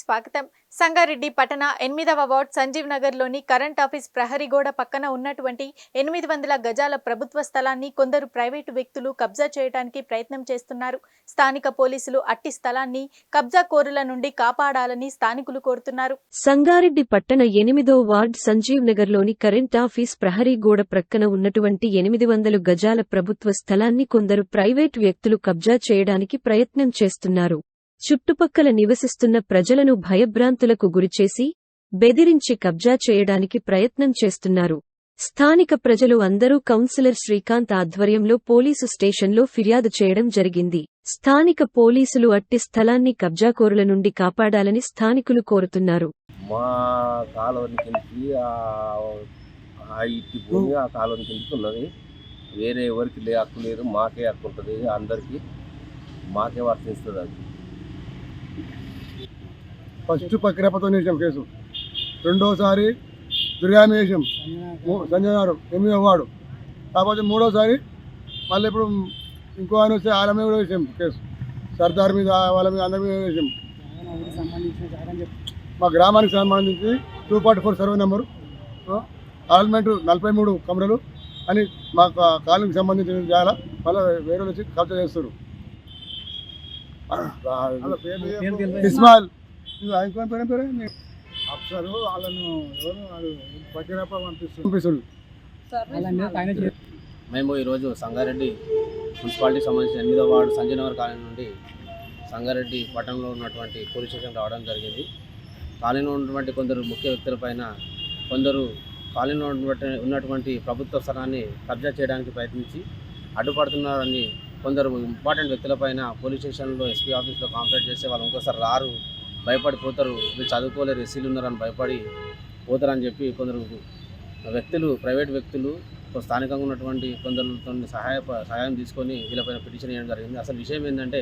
స్వాగతం. సంగారెడ్డి పట్టణ ఎనిమిదవ వార్డ్ సంజీవ్ నగర్లోని కరెంట్ ఆఫీస్ ప్రహరీ గోడ పక్కన ఉన్నటువంటి ఎనిమిది వందల గజాల ప్రభుత్వ స్థలాన్ని కొందరు ప్రైవేటు వ్యక్తులు కబ్జా చేయడానికి ప్రయత్నం చేస్తున్నారు. స్థానిక పోలీసులు అట్టి స్థలాన్ని కబ్జా కోరుల నుండి కాపాడాలని స్థానికులు కోరుతున్నారు. సంగారెడ్డి పట్టణ ఎనిమిదో వార్డ్ సంజీవ్ నగర్లోని కరెంట్ ఆఫీస్ ప్రహరీ గోడ ప్రక్కన ఉన్నటువంటి ఎనిమిది వందలు గజాల ప్రభుత్వ స్థలాన్ని కొందరు ప్రైవేట్ వ్యక్తులు కబ్జా చేయడానికి ప్రయత్నం చేస్తున్నారు. చుట్టుపక్కల నివసిస్తున్న ప్రజలను భయభ్రాంతులకు గురిచేసి బెదిరించి కబ్జా చేయడానికి ప్రయత్నం చేస్తున్నారు. స్థానిక ప్రజలు అందరూ కౌన్సిలర్ శ్రీకాంత్ ఆధ్వర్యంలో పోలీసు స్టేషన్లో ఫిర్యాదు చేయడం జరిగింది. స్థానిక పోలీసులు అట్టి స్థలాన్ని కబ్జాకోరుల నుండి కాపాడాలని స్థానికులు కోరుతున్నారు. మా కాలువని కిందకి ఆ- ఇట్టి భూమి ఆ కాలువని కిందకి ఉన్నది. వేరే ఎవరికి లే హక్కు లేదు మాకే హక్కు ఉంటుంది అందరికీ. మాకే వర్తిస్తుంది అది. ఫస్ట్ పక్రేపతో వేసాం కేసు. రెండోసారి దుర్గామి వేసాం మూ- సంజయ్ గారు ఎనిమిదో వాడు కాకపోతే మూడోసారి మళ్ళీ ఇప్పుడు ఇంకో ఆయన వస్తే వాళ్ళ మీద కూడా వేసాం కేసు. సర్దార్ మీద వాళ్ళ మీద అందరి మీద వేసాం. మా గ్రామానికి సంబంధించి two forty four survey number allotment నలభై మూడు కమరలు అని మా కాలనీకి సంబంధించిన జాల మళ్ళీ వేరే వచ్చి కబ్జా చేస్తారు ఇస్మాయిల్. పేరు పేరు అప్సరు వాళ్ళను ఎవరు మేము ఈరోజు సంగారెడ్డి మున్సిపాలిటీకి సంబంధించిన ఎనిమిదో వార్డు సంజయనగర్ కాలనీ నుండి సంగారెడ్డి పట్టణంలో ఉన్నటువంటి పోలీస్ స్టేషన్ రావడం జరిగింది. కాలనీలో ఉన్నటువంటి కొందరు ముఖ్య వ్యక్తులపైన కొందరు కాలనీలో ఉన్నటువంటి ఉన్నటువంటి ప్రభుత్వ స్థలాన్ని కబ్జా చేయడానికి ప్రయత్నించి అడ్డుపడుతున్నారని కొందరు ఇంపార్టెంట్ వ్యక్తులపైన పోలీస్ స్టేషన్లో ఎస్పీ ఆఫీస్లో కాంప్లైంట్ చేస్తే వాళ్ళు ఇంకోసారి రారు భయపడిపోతారు. వీళ్ళు చదువుకోలేరు ఎస్సీలు ఉన్నారని భయపడి పోతారని చెప్పి కొందరు వ్యక్తులు ప్రైవేట్ వ్యక్తులు స్థానికంగా ఉన్నటువంటి కొందరితో సహాయ సహాయం తీసుకొని వీళ్ళపైన పిటిషన్ చేయడం జరిగింది. అసలు విషయం ఏంటంటే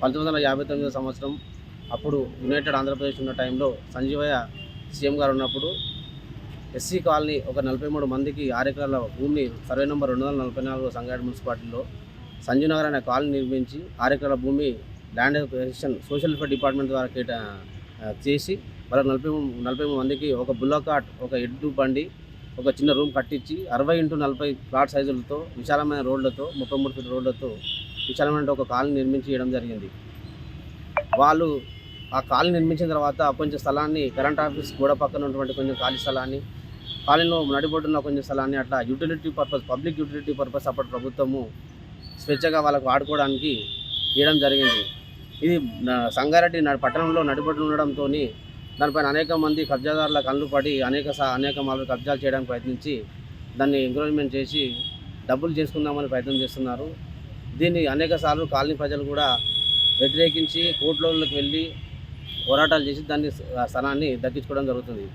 పంతొమ్మిది వందల యాభై తొమ్మిదో సంవత్సరం అప్పుడు యునైటెడ్ ఆంధ్రప్రదేశ్ ఉన్న టైంలో సంజీవయ్య సీఎం గారు ఉన్నప్పుడు ఎస్సీ కాలనీ ఒక నలభై మూడు మందికి ఆరు ఎకరాల భూమిని సర్వే నెంబర్ రెండు వందల నలభై నాలుగు సంగారెడ్డి మున్సిపాలిటీలో సంజీవ్ అనే కాలనీ నిర్మించి ఆరు ఎకరాల భూమి land acquisition social welfare department ద్వారా కేట చేసి వాళ్ళకి నలభై నలభై మందికి ఒక బుల్లకాట్ ఒక ఎడ్డు బండి ఒక చిన్న రూమ్ కట్టించి అరవై ఇంటూ నలభై ప్లాట్ సైజులతో విశాలమైన రోడ్లతో ముప్పై మూడు ఫీట్ రోడ్లతో విశాలమైన ఒక కాలనీ నిర్మించి ఇవ్వడం జరిగింది. వాళ్ళు ఆ కాలనీ నిర్మించిన తర్వాత కొంచెం స్థలాన్ని కరెంట్ ఆఫీస్ గోడ పక్కన ఉన్నటువంటి కొంచెం ఖాళీ స్థలాన్ని కాలనీలో నడిబొడ్డున్న కొంచెం స్థలాన్ని అట్లా utility purpose public utility purpose అప్పటి ప్రభుత్వము స్వేచ్ఛగా వాళ్ళకు వాడుకోవడానికి ఇవ్వడం జరిగింది. ఇది సంగారెడ్డి పట్టణంలో నడిబొడ్డు ఉండడంతో దానిపైన అనేక మంది కబ్జాదారుల కళ్ళు పడి అనేక సా అనేక మార్లు కబ్జాలు చేయడానికి ప్రయత్నించి దాన్ని ఎంకరేజ్మెంట్ చేసి డబ్బులు చేసుకుందామని ప్రయత్నం చేస్తున్నారు. దీన్ని అనేక సార్లు కాలనీ ప్రజలు కూడా వ్యతిరేకించి కోర్టులోకి వెళ్ళి పోరాటాలు చేసి దాన్ని స్థలాన్ని దక్కించుకోవడం జరుగుతుంది.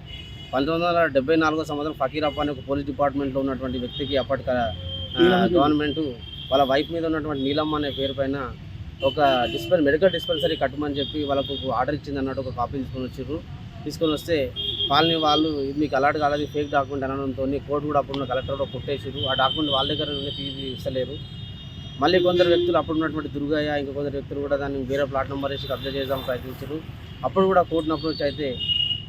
పంతొమ్మిది వందల డెబ్బై నాలుగో సంవత్సరం ఫకీరప్ప అనే ఒక పోలీస్ డిపార్ట్మెంట్లో ఉన్నటువంటి వ్యక్తికి అప్పటి గవర్నమెంట్ వాళ్ళ వైఫ్ మీద ఉన్నటువంటి నీలమ్మ అనే పేరు పైన ఒక డిస్పెన్ మెడికల్ డిస్పెన్సరీ కట్టమని చెప్పి వాళ్ళకు ఆర్డర్ ఇచ్చింది అన్నట్టు ఒక కాపీ తీసుకొని వచ్చారు తీసుకొని వస్తే కాలనీ వాళ్ళు మీకు అలర్ట్ కాలేదు ఫేక్ డాక్యుమెంట్ అనడంతో కోర్టు కూడా అప్పుడు కలెక్టర్ కూడా కొట్టేసారు ఆ డాక్యుమెంట్ వాళ్ళ దగ్గర నుండి తీసి ఇస్తలేరు. మళ్ళీ కొందరు వ్యక్తులు అప్పుడు ఉన్నటువంటి దుర్గయ్య ఇంకా కొందరు వ్యక్తులు కూడా దాన్ని వేరే ప్లాట్ నెంబర్ వేసి కబ్జా చేద్దాం ప్రయత్నించారు అప్పుడు కూడా కోర్టును అప్రోచ్ అయితే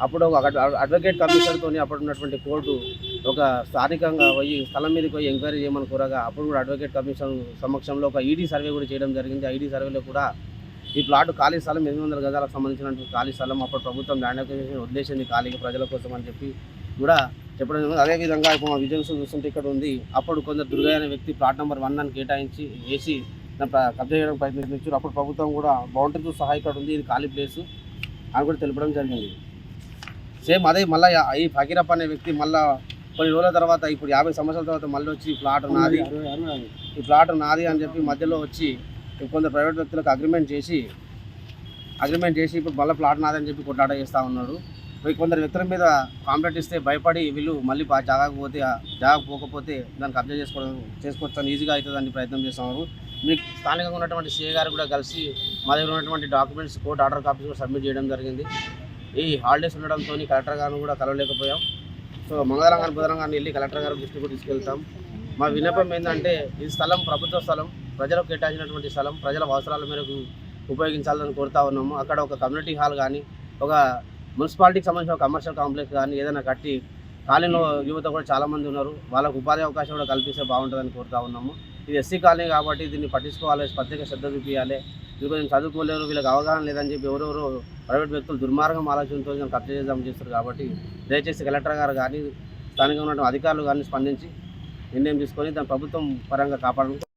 అప్పుడు ఒక అడ్వకేట్ కమిషన్తో అప్పుడు ఉన్నటువంటి కోర్టు ఒక స్థానికంగా పోయి స్థలం మీదకి పోయి ఎంక్వైరీ చేయమని కోరగా అప్పుడు కూడా అడ్వకేట్ కమిషన్ సమక్షంలో ఒక ఈడీ సర్వే కూడా చేయడం జరిగింది. ఐడీ సర్వేలో కూడా ఈ ప్లాట్ ఖాళీ స్థలం ఎనిమిది వందల గజాలకు సంబంధించినటువంటి ఖాళీ స్థలం అప్పుడు ప్రభుత్వం ల్యాండ్ అక్విజిషన్ వదిలేసింది ఖాళీగా ప్రజల కోసం అని చెప్పి కూడా చెప్పడం జరిగింది. అదేవిధంగా ఇప్పుడు మా విజయన్స్ చూస్తుంటే ఇక్కడ ఉంది. అప్పుడు కొందరు దుర్గయ్య అనే వ్యక్తి ప్లాట్ నెంబర్ వన్ అని కేటాయించి వేసి కబ్జా చేయడానికి ప్రయత్నించారు. అప్పుడు ప్రభుత్వం కూడా బౌండరీతో సహా ఇక్కడ ఉంది. ఇది ఖాళీ ప్లేస్ అని కూడా తెలపడం జరిగింది. సేమ్ అదే మళ్ళీ ఈ ఫకీరప్ప అనే వ్యక్తి మళ్ళీ కొన్ని రోజుల తర్వాత ఇప్పుడు యాభై సంవత్సరాల తర్వాత మళ్ళీ వచ్చి ఈ ప్లాట్ నాది. ఈ ప్లాట్ నాది అని చెప్పి మధ్యలో వచ్చి కొందరు ప్రైవేట్ వ్యక్తులకు అగ్రిమెంట్ చేసి అగ్రిమెంట్ చేసి ఇప్పుడు మళ్ళీ ప్లాట్ నాదని చెప్పి కొట్లాట చేస్తూ ఉన్నారు. పోయి కొందరు వ్యక్తుల మీద కాంప్లైంట్ ఇస్తే భయపడి వీళ్ళు మళ్ళీ జాగాకు పోతే ఆ జాగా పోకపోతే దాన్ని కబ్జా చేసుకోవడం చేసుకోవచ్చు ఈజీగా అవుతుందని ప్రయత్నం చేస్తున్నారు మీకు స్థానికంగా ఉన్నటువంటి సీఏ గారు కూడా కలిసి మా దగ్గర ఉన్నటువంటి డాక్యుమెంట్స్ కోర్టు ఆర్డర్ కాపీస్ కూడా సబ్మిట్ చేయడం జరిగింది. ఈ హాలిడేస్ ఉండడంతో కలెక్టర్ గారిని కూడా కలవలేకపోయాం. సో మంగళవారం కానీ బుధవారం కానీ వెళ్ళి కలెక్టర్ గారు దృష్టికి తీసుకెళ్తాం. మా విన్నపం ఏంటంటే ఈ స్థలం ప్రభుత్వ స్థలం ప్రజలకు కేటాయించినటువంటి స్థలం ప్రజల అవసరాల మేరకు ఉపయోగించాలని కోరుతా ఉన్నాము. అక్కడ ఒక కమ్యూనిటీ హాల్ కానీ ఒక మున్సిపాలిటీకి సంబంధించిన ఒక కమర్షియల్ కాంప్లెక్స్ కానీ ఏదైనా కట్టి కాలనీలో యువత కూడా చాలామంది ఉన్నారు. వాళ్ళకు ఉపాధి అవకాశం కూడా కల్పిస్తే బాగుంటుందని కోరుతా ఉన్నాము. ఇది ఎస్సీ కాలనీ కాబట్టి దీన్ని పట్టించుకోవాలి ప్రత్యేక శ్రద్ధ చూపించాలి. వీళ్ళు కొంచెం చదువుకోలేరు వీళ్ళకి అవగాహన లేదని చెప్పి ఎవరెవరు ప్రైవేట్ వ్యక్తులు దుర్మార్గం ఆలోచనతో దీన్ని కబ్జా చేద్దాం చేస్తారు కాబట్టి దయచేసి కలెక్టర్ గారు కానీ స్థానికంగా ఉన్నటువంటి అధికారులు కానీ స్పందించి నిర్ణయం తీసుకొని దాని ప్రభుత్వం పరంగా కాపాడడం